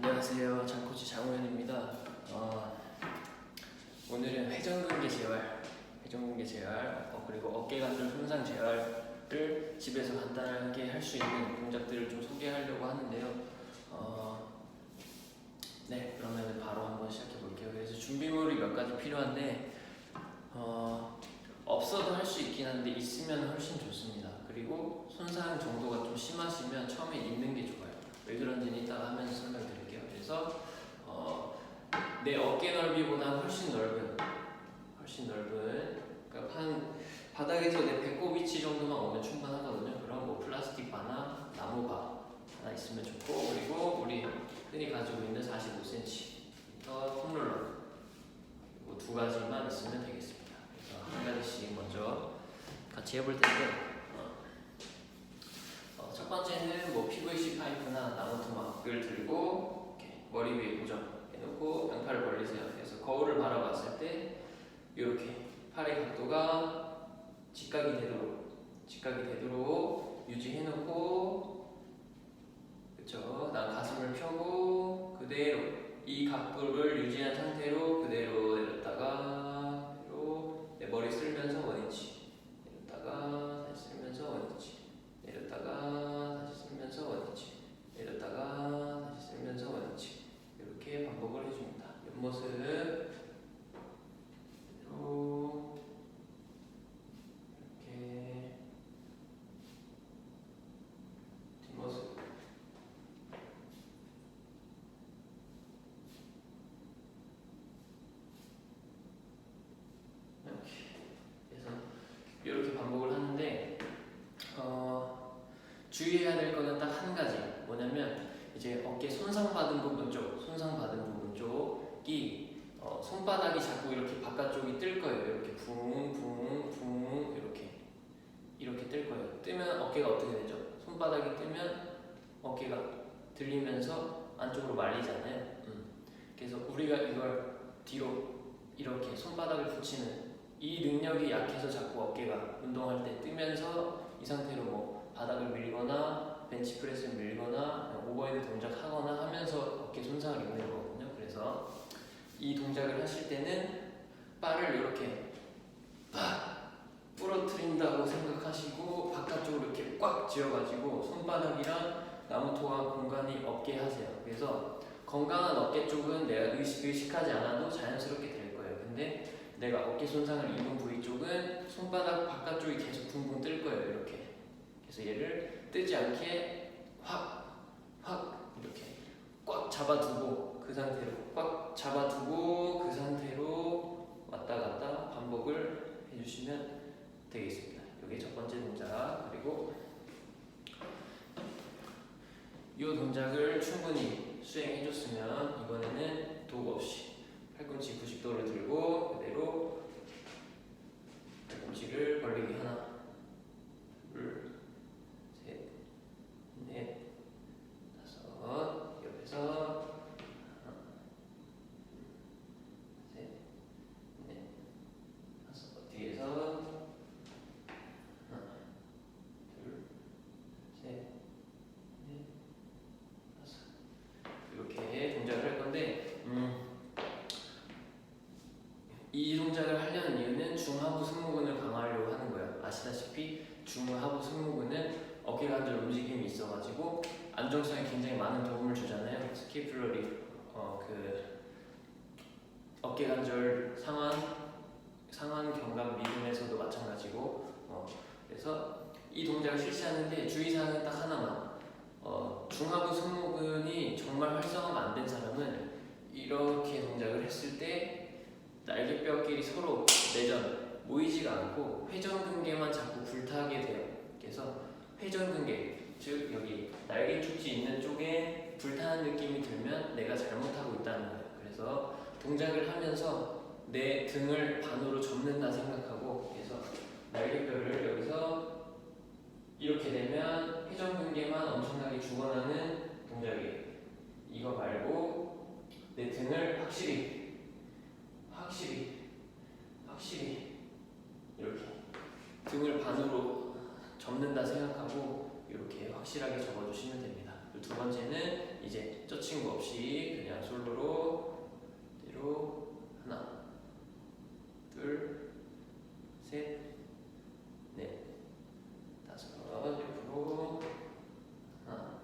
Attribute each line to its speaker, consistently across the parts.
Speaker 1: 안녕하세요. 장코치 장우현입니다. 어, 오늘은 회전근개 재활, 회전근개 재활, 어, 그리고 어깨관절 손상 재활을 집에서 간단하게 할 수 있는 동작들을 좀 소개하려고 하는데요. 어, 네, 그러면 바로 한번 시작해 볼게요. 그래서 준비물이 몇 가지 필요한데 어, 없어도 할 수 있긴 한데 있으면 훨씬 좋습니다. 그리고 손상 정도가 좀 심하시면 처음에 있는 게 좋아요. 왜 그런지는 이따가 하면서 설명드릴게요. 그래서 어, 내 어깨 넓이보다 훨씬 넓은, 훨씬 넓은, 그러니까 한 바닥에서 내 배꼽 위치 정도만 오면 충분하거든요. 그럼 뭐 플라스틱 바나 나무바 하나 있으면 좋고 그리고 우리 흔히 가지고 있는 45cm 폼롤러 그리고 두 가지만 있으면 되겠습니다. 그래서 한 가지씩 먼저 같이 해볼 텐데. 어, 어, 첫 번째는 뭐 PVC 파이프나 나무 토막을 들고 머리 위에 고정해놓고 양팔을 벌리세요. 그래서 거울을 바라봤을 때 이렇게 팔의 각도가 직각이 되도록 직각이 되도록 유지해놓고 그쵸? 난 가슴을 펴고 그대로 이 각도를 유지한 상태로 그대로 내렸다가 내 머리 쓸면서 원위치 내렸다가 다시 쓸면서 원위치 내렸다가 다시 쓸면서 원위치 내렸다가 다시 쓸면서 원위치 이렇게 반복을 해줍니다 옆모습 그대로 이렇게 뒷모습 이렇게 그래서 이렇게 반복을 하는데 어, 주의해야 될 거는 딱 한 가지 뭐냐면 이제 어깨 손상받은 부분 쪽 손상받은 부분 쪽이 어, 손바닥이 자꾸 이렇게 바깥쪽이 뜰 거예요. 이렇게 붕 붕 붕 이렇게. 이렇게 뜰 거예요. 뜨면 어깨가 어떻게 되죠? 손바닥이 뜨면 어깨가 들리면서 안쪽으로 말리잖아요. 음. 그래서 우리가 이걸 뒤로 이렇게 손바닥을 붙이는 이 능력이 약해서 자꾸 어깨가 운동할 때 뜨면서 이 상태로 뭐 바닥을 밀거나 벤치프레스를 밀거나 오버헤드 동작 하거나 하면서 어깨 손상을 입는 거거든요. 그래서 이 동작을 하실 때는 바를 이렇게 팍 부러뜨린다고 생각하시고 바깥쪽으로 이렇게 꽉 쥐어가지고 손바닥이랑 나무 토막 공간이 없게 하세요. 그래서 건강한 어깨 쪽은 내가 의식, 의식하지 않아도 자연스럽게 될 거예요. 근데 내가 어깨 손상을 입은 부위 쪽은 손바닥 바깥쪽이 계속 붕붕 뜰 거예요. 이렇게. 그래서 얘를 뜨지 않게 확, 확 이렇게 꽉 잡아두고 그 상태로 꽉 잡아두고 그 상태로 왔다 갔다 반복을 해주시면 되겠습니다. 이게 첫 번째 동작 그리고 이 동작을 충분히 수행해줬으면 이번에는 도구 없이 팔꿈치 90도를 들고 그대로 팔꿈치를 벌리기 하나 둘셋넷 다섯 옆에서 하나 둘셋넷 다섯 뒤에서 하나 둘셋넷 다섯 이렇게 동작을 할 건데 음, 이 동작을 하려는 이유는 중하부 승모근을 강화하려고 하는 거예요. 중하부 승모근은 어깨 관절 움직임이 있어가지고 안정성에 굉장히 많은 도움을 주잖아요. 스키플러리 어 그 어깨 관절 상완 상완 견갑 미분에서도 마찬가지고 어, 그래서 이 동작을 실시하는데 주의사항은 딱 하나만 어, 중하부 승모근이 정말 활성화가 안 된 사람은 이렇게 동작을 했을 때 날개뼈끼리 서로 내전 모이지가 않고 회전근개만 자꾸 불타게 돼요. 그래서 회전근개 즉 여기 날개 축지 있는 쪽에 불타는 느낌이 들면 내가 잘못하고 있다는 거예요. 그래서 동작을 하면서 내 등을 반으로 접는다 생각하고 그래서 날개뼈를 여기서 이렇게 되면 회전근개만 엄청나게 죽어나는 동작이에요. 이거 말고 내 등을 확실히 확실히 확실히 이렇게 등을 반으로 접는다 생각하고 이렇게 확실하게 접어주시면 됩니다. 두 번째는 이 이제 저 친구 없이 그냥 솔로로 그대로 하나, 둘, 셋, 넷, 다섯, 옆으로 하나,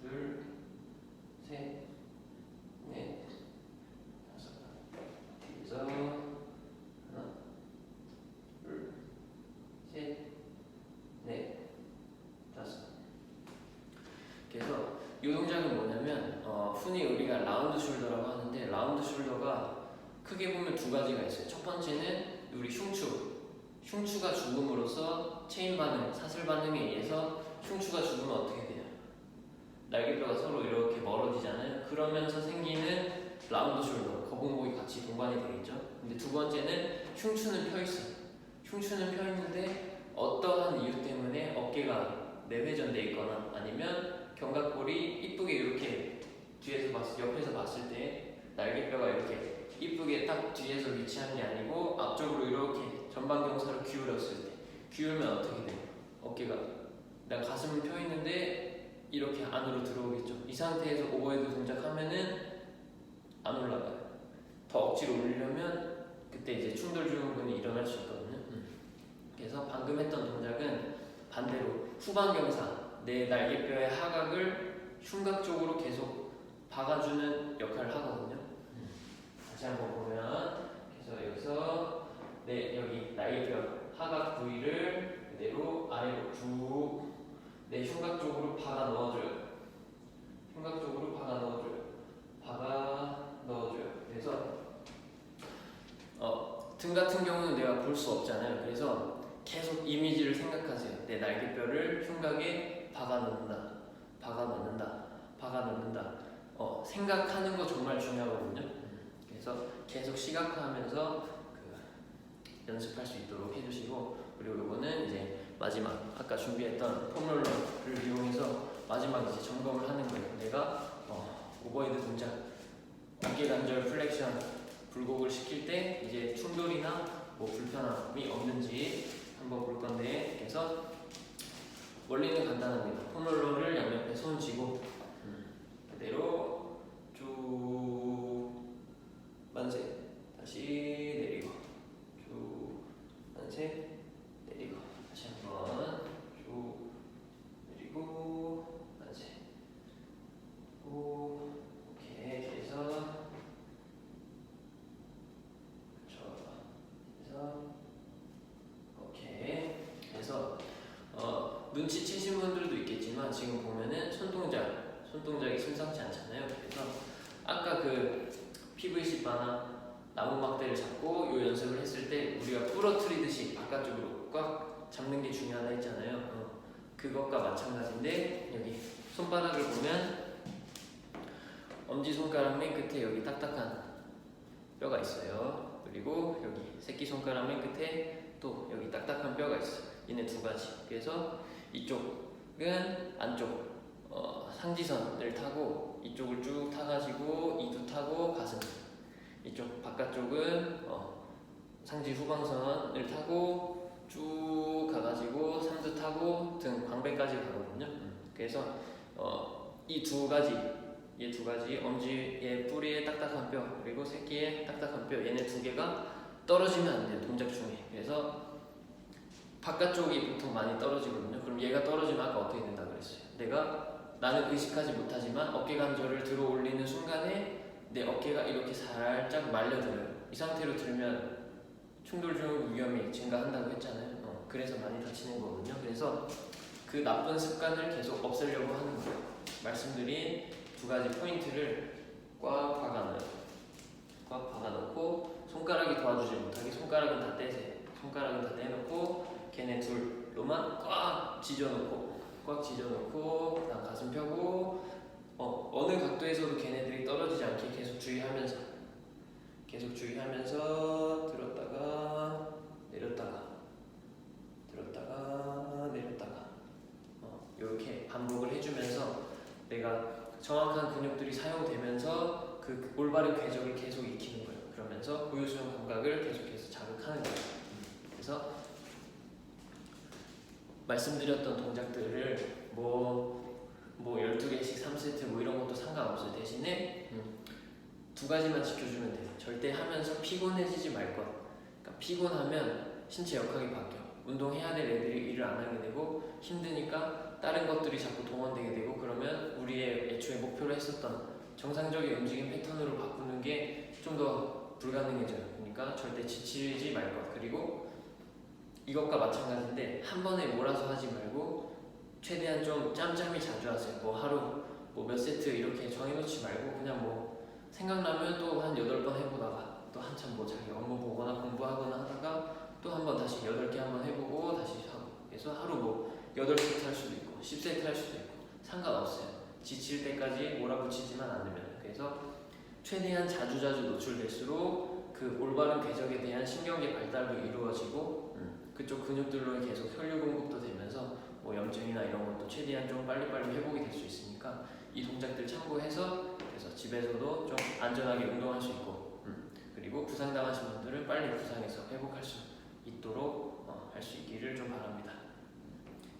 Speaker 1: 둘, 셋, 넷, 다섯, 여섯, 하나, 둘, 셋, 넷, 다섯. 그래서 이 동작은 뭐냐면 어, 흔히 우리가 라운드 숄더라고 하는데 라운드 숄더가 크게 보면 두 가지가 있어요. 첫 번째는 우리 흉추. 흉추가 죽음으로써 체인 반응, 사슬 반응에 의해서 흉추가 죽으면 어떻게 돼요? 날개뼈가 서로 이렇게 멀어지잖아요. 그러면서 생기는 라운드 숄더, 거북목이 같이 동반이 되겠죠. 근데 두 번째는 흉추는 펴 있어. 흉추는 펴 있는데 어떠한 이유 때문에 어깨가 내회전돼 있거나 아니면 견갑골이 이쁘게 이렇게 뒤에서 봤을 옆에서 봤을 때 날개뼈가 이렇게 이쁘게 딱 뒤에서 위치한 게 아니고 앞쪽으로 이렇게 전방경사로 기울였을 때 기울면 어떻게 돼요? 어깨가 내가 가슴은 펴 있는데 이렇게 안으로 들어오겠죠. 이 상태에서 오버헤드 동작하면은 안 올라가요. 더 억지로 올리려면 그때 이제 충돌 증후군이 일어날 수 있거든요. 음. 그래서 방금 했던 동작은 반대로 후방경사 내 날개뼈의 하각을 흉곽 쪽으로 계속 박아주는 역할을 하거든요. 다시 한번 보면 그래서 여기서 내 여기 날개뼈 하각 부위를 그대로 아래로 쭉내 흉곽 쪽으로 박아 넣어줘요. 흉곽 쪽으로 박아 넣어줘요. 박아 넣어줘요. 그래서 어, 등 같은 경우는 내가 볼 수 없잖아요. 그래서 계속 이미지를 생각하세요. 내 날개뼈를 흉곽에 박아 넣는다. 박아 넣는다. 박아 넣는다. 어, 생각하는 거 정말 중요하거든요. 그래서 계속 시각화하면서 그 연습할 수 있도록 해주시고 그리고 이거는 이제 마지막 아까 준비했던 폼롤러를 이용해서 마지막 이제 점검을 하는 거예요. 내가 어, 오버헤드 동작, 어깨 관절 플렉션, 굴곡을 시킬 때 이제 충돌이나 뭐 불편함이 없는지 한번 볼 건데 그래서 원리는 간단합니다. 폼롤러를 양옆에 손 쥐고 음, 그대로 쭉 만세 다시 내리고 쭉 만세 내리고 다시 한번 쭉 내리고 만세 오 오케이 그래서 그렇죠 그래서 오케이 그래서 어, 눈치채신 분들도 있겠지만 지금 보면은 손동작 손동작이 심상치 않잖아요 그래서 아까 그 PVC 바나 나무 막대를 잡고 요 연습을 했을 때 우리가 부러뜨리듯이 바깥쪽으로 꽉 잡는 게 중요하다 했잖아요. 어, 그것과 마찬가지인데 여기 손바닥을 보면 엄지 손가락 맨 끝에 여기 딱딱한 뼈가 있어요. 그리고 여기 새끼 손가락 맨 끝에 또 여기 딱딱한 뼈가 있어. 요 얘네 두 가지. 그래서 이쪽은 안쪽 어, 상지선을 타고 이쪽을 쭉 타가지고 이두 타고 가슴 이쪽 바깥쪽은 어, 상지 후방선을 타고 쭉 가가지고 삼두 타고 등 광배까지 가거든요. 그래서 어, 이 두 가지 얘두 가지 엄지의 뿌리에 딱딱한 뼈 그리고 새끼의 딱딱한 뼈 얘네 두 개가 떨어지면 안 돼요 동작 중에 그래서 바깥쪽이 보통 많이 떨어지거든요. 그럼 얘가 떨어지면 아까 어떻게 된다 그랬어요? 내가 나는 의식하지 못하지만 어깨 관절을 들어 올리는 순간에 내 어깨가 이렇게 살짝 말려들어요. 이 상태로 들면 충돌 중 위험이 증가한다고 했잖아요. 어, 그래서 많이 다치는 거거든요. 그래서 그 나쁜 습관을 계속 없애려고 하는 거예요. 말씀드린 두 가지 포인트를 꽉 박아넣어요. 꽉 박아놓고 손가락이 도와주지 못하게 손가락은 다 떼세요. 손가락은 다 떼놓고 걔네 둘로만 꽉 쥐져놓고 꽉 쥐져놓고 그다음 가슴 펴고 어, 어느 각도에서도 걔네들이 떨어지지 않게 계속 주의하면서 계속 주의하면서 들었다가 내렸다가 들었다가 내렸다가 어, 이렇게 반복을 해주면서 내가 정확한 근육들이 사용되면서 그 올바른 궤적을 계속 익히는 거예요. 그러면서 고유수용 감각을 계속해서 자극하는 거예요. 그래서 말씀드렸던 동작들을 뭐, 뭐 12개씩 3세트 뭐 이런 상관없어요. 대신에 음, 두 가지만 지켜주면 돼요. 절대 하면서 피곤해지지 말 것. 그러니까 피곤하면 신체 역학이 바뀌어. 운동해야 될 애들이 일을 안 하게 되고 힘드니까 다른 것들이 자꾸 동원되게 되고 그러면 우리의 애초에 목표로 했었던 정상적인 움직임 패턴으로 바꾸는 게 좀 더 불가능해져요. 그러니까 절대 지치지 말 것. 그리고 이것과 마찬가지인데 한 번에 몰아서 하지 말고 최대한 좀 짬짬이 자주 하세요. 뭐 하루 뭐 몇 세트 이렇게 정해놓지 말고 그냥 뭐 생각나면 또 한 여덟 번 해보다가 또 한참 뭐 자기 업무 보거나 공부하거나 하다가 또 한 번 다시 여덟 개 한번 해보고 다시 하고 그래서 하루 뭐 여덟 세트 할 수도 있고 십 세트 할 수도 있고 상관없어요. 지칠 때까지 몰아붙이지만 않으면 그래서 최대한 자주자주 노출될수록 그 올바른 궤적에 대한 신경계 발달도 이루어지고 음, 그쪽 근육들로 계속 혈류 공급도 되면서 뭐 염증이나 이런 것도 최대한 좀 빨리빨리 회복이 될 수 있으니까 이 동작들 참고해서 그래서 집에서도 좀 안전하게 운동할 수 있고 음, 그리고 부상당하신 분들은 빨리 부상해서 회복할 수 있도록 어, 할수 있기를 좀 바랍니다.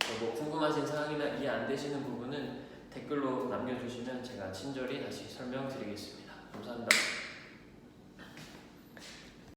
Speaker 1: 어, 뭐 궁금하신 사항이나 이해 안 되시는 부분은 댓글로 남겨주시면 제가 친절히 다시 설명드리겠습니다. 감사합니다.